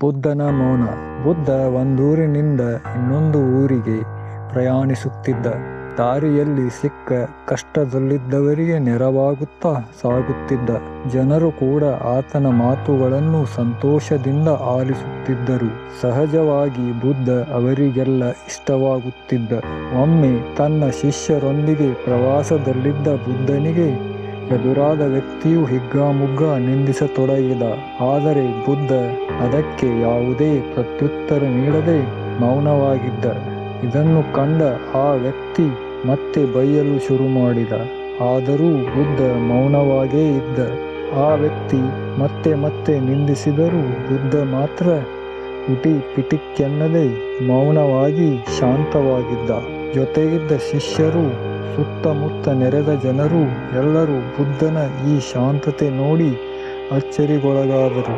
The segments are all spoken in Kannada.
ಬುದ್ಧನ ಮೌನ. ಬುದ್ಧ ಒಂದೂರಿನಿಂದ ಇನ್ನೊಂದು ಊರಿಗೆ ಪ್ರಯಾಣಿಸುತ್ತಿದ್ದ. ದಾರಿಯಲ್ಲಿ ಸಿಕ್ಕ ಕಷ್ಟದಲ್ಲಿದ್ದವರಿಗೆ ನೆರವಾಗುತ್ತಾ ಸಾಗುತ್ತಿದ್ದ. ಜನರು ಕೂಡ ಆತನ ಮಾತುಗಳನ್ನು ಸಂತೋಷದಿಂದ ಆಲಿಸುತ್ತಿದ್ದರು. ಸಹಜವಾಗಿ ಬುದ್ಧ ಅವರಿಗೆಲ್ಲ ಇಷ್ಟವಾಗುತ್ತಿದ್ದ. ಒಮ್ಮೆ ತನ್ನ ಶಿಷ್ಯರೊಂದಿಗೆ ಪ್ರವಾಸದಲ್ಲಿದ್ದ ಬುದ್ಧನಿಗೆ ಎದುರಾದ ವ್ಯಕ್ತಿಯು ಹಿಗ್ಗಾಮುಗ್ಗ ನಿಂದಿಸತೊಡಗಿದ. ಆದರೆ ಬುದ್ಧ ಅದಕ್ಕೆ ಯಾವುದೇ ಪ್ರತ್ಯುತ್ತರ ನೀಡದೆ ಮೌನವಾಗಿದ್ದ. ಇದನ್ನು ಕಂಡ ಆ ವ್ಯಕ್ತಿ ಮತ್ತೆ ಬೈಯಲು ಶುರು ಮಾಡಿದ ಆದರೂ ಬುದ್ಧ ಮೌನವಾಗೇ ಇದ್ದ. ಆ ವ್ಯಕ್ತಿ ಮತ್ತೆ ಮತ್ತೆ ನಿಂದಿಸಿದರೂ ಬುದ್ಧ ಮಾತ್ರ ಇಟಿ ಪಿಟಿಕ್ಕೆನ್ನದೆ ಮೌನವಾಗಿ ಶಾಂತವಾಗಿದ್ದ. ಜೊತೆಗಿದ್ದ ಶಿಷ್ಯರು ಸುತ್ತಮುತ್ತ ನೆರೆದ ಜನರು ಎಲ್ಲರೂ ಬುದ್ಧನ ಈ ಶಾಂತತೆ ನೋಡಿ ಅಚ್ಚರಿಗೊಳಗಾದರು.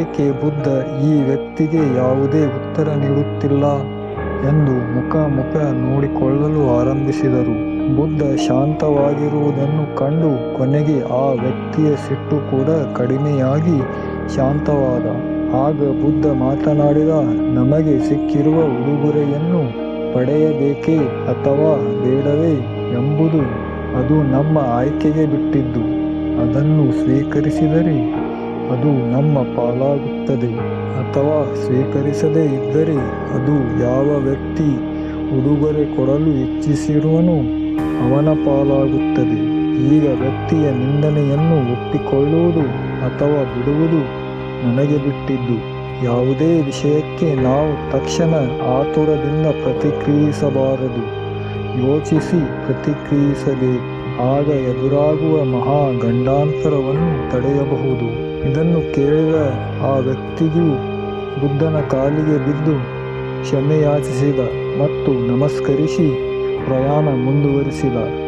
ಏಕೆ ಬುದ್ಧ ಈ ವ್ಯಕ್ತಿಗೆ ಯಾವುದೇ ಉತ್ತರ ನೀಡುತ್ತಿಲ್ಲ ಎಂದು ಮುಖ ಮುಖ ನೋಡಿಕೊಳ್ಳಲು ಆರಂಭಿಸಿದರು. ಬುದ್ಧ ಶಾಂತವಾಗಿರುವುದನ್ನು ಕಂಡು ಕೊನೆಗೆ ಆ ವ್ಯಕ್ತಿಯ ಸಿಟ್ಟು ಕೂಡ ಕಡಿಮೆಯಾಗಿ ಶಾಂತವಾದ. ಆಗ ಬುದ್ಧ ಮಾತನಾಡಿದ, ನಮಗೆ ಸಿಕ್ಕಿರುವ ಉಡುಗೊರೆಯನ್ನು ಪಡೆಯಬೇಕೇ ಅಥವಾ ಬೇಡವೇ? ಎಂಬುದು ಅದು ನಮ್ಮ ಆಯ್ಕೆಗೆ ಬಿಟ್ಟಿದ್ದು. ಅದನ್ನು ಸ್ವೀಕರಿಸಿದರೆ ಅದು ನಮ್ಮ ಪಾಲಾಗುತ್ತದೆ. ಅಥವಾ ಸ್ವೀಕರಿಸದೇ ಇದ್ದರೆ ಅದು ಯಾವ ವ್ಯಕ್ತಿ ಉಡುಗೊರೆ ಕೊಡಲು ಇಚ್ಛಿಸಿರುವನು ಅವನ ಪಾಲಾಗುತ್ತದೆ. ಈಗ ವ್ಯಕ್ತಿಯ ನಿಂದನೆಯನ್ನು ಒಪ್ಪಿಕೊಳ್ಳುವುದು ಅಥವಾ ಬಿಡುವುದು ನನಗೆ ಬಿಟ್ಟಿದ್ದು. ಯಾವುದೇ ವಿಷಯಕ್ಕೆ ನಾವು ತಕ್ಷಣ ಆತುರದಿಂದ ಪ್ರತಿಕ್ರಿಯಿಸಬಾರದು. ಯೋಚಿಸಿ ಪ್ರತಿಕ್ರಿಯಿಸದೆ ಆಗ ಎದುರಾಗುವ ಮಹಾ ಗಂಡಾಂತರವನ್ನು ತಡೆಯಬಹುದು. ಇದನ್ನು ಕೇಳಿದ ಆ ವ್ಯಕ್ತಿಯು ಬುದ್ಧನ ಕಾಲಿಗೆ ಬಿದ್ದು ಕ್ಷಮೆಯಾಚಿಸಿದ ಮತ್ತು ನಮಸ್ಕರಿಸಿ ಪ್ರಯಾಣ ಮುಂದುವರಿಸಿದ.